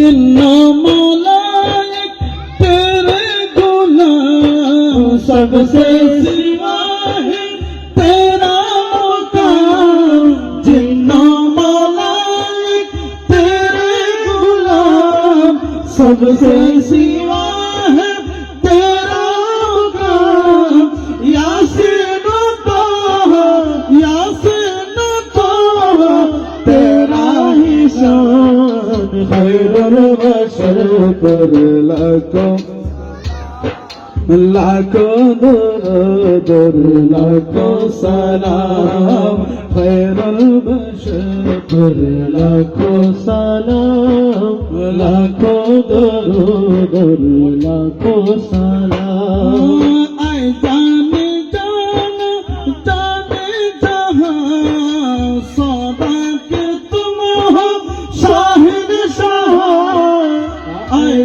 ਕਿੰਨਾ ਮੌਲਾਇਕ ਤੇਰੇ ਗੁਨਾਹ ਸਭ ਸੇ ਸਿਵਾ ਹੈ ਤੇਰਾ ਮਕਾਮ, ਜਿੰਨਾ ਮੌਲਾਇਕ ਤੇਰੇ ਗੁਨਾਹ ਸਭ ਸੇ ਸਿਵਾ ভালোবাসার করে লাখো লাখো দর লাখো সালাম খৈরুল বশর লাখো সালাম, লাখো দর লাখো সালাম। আই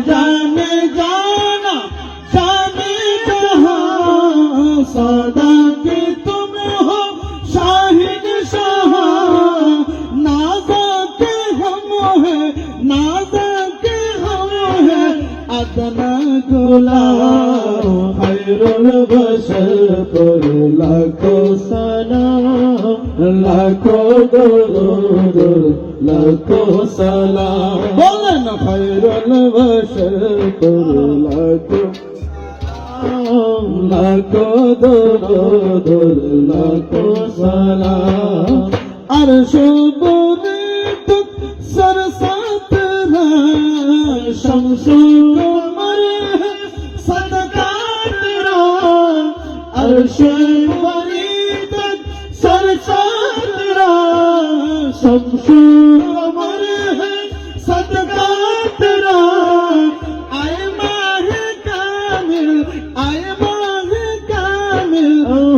जाने जाना जाने जहां सौदा के तुम हो शाहिद शाह नाजा के हम है नाजा के हम है अदना गुलाम खैरुल बशर पर लाखों सलाम लाखों दरूद लाखों सलाम খৈরুল বসর করলাকো লাকো দরদ লাকো সালাম আর শুভনে তত সরসাত না শমসুর মর সদকাত রা আর শুভনে তত সরসাত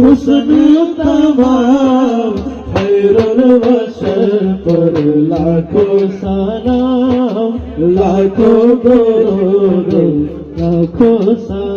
مسلم تمام خیر البشر پر لاکھوں سلام لاکھوں درود لاکھوں سلام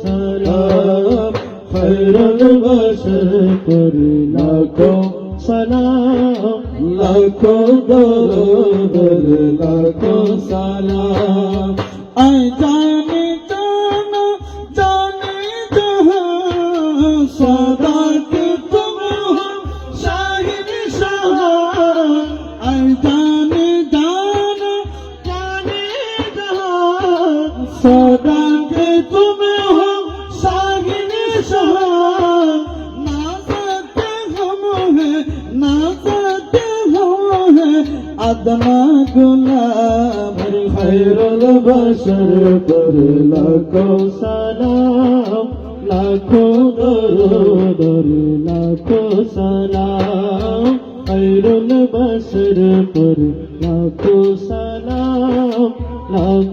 ভালোবাসার করি লাখো সালাম লাখো দরদ লাখো সালাম है ना सकते हम है अदना गुलाम खैरुल बशर पर लाखों सलाम लाखों दरूद लाखों सलाम खैरुल बशर पर लाखों सलाम लाखों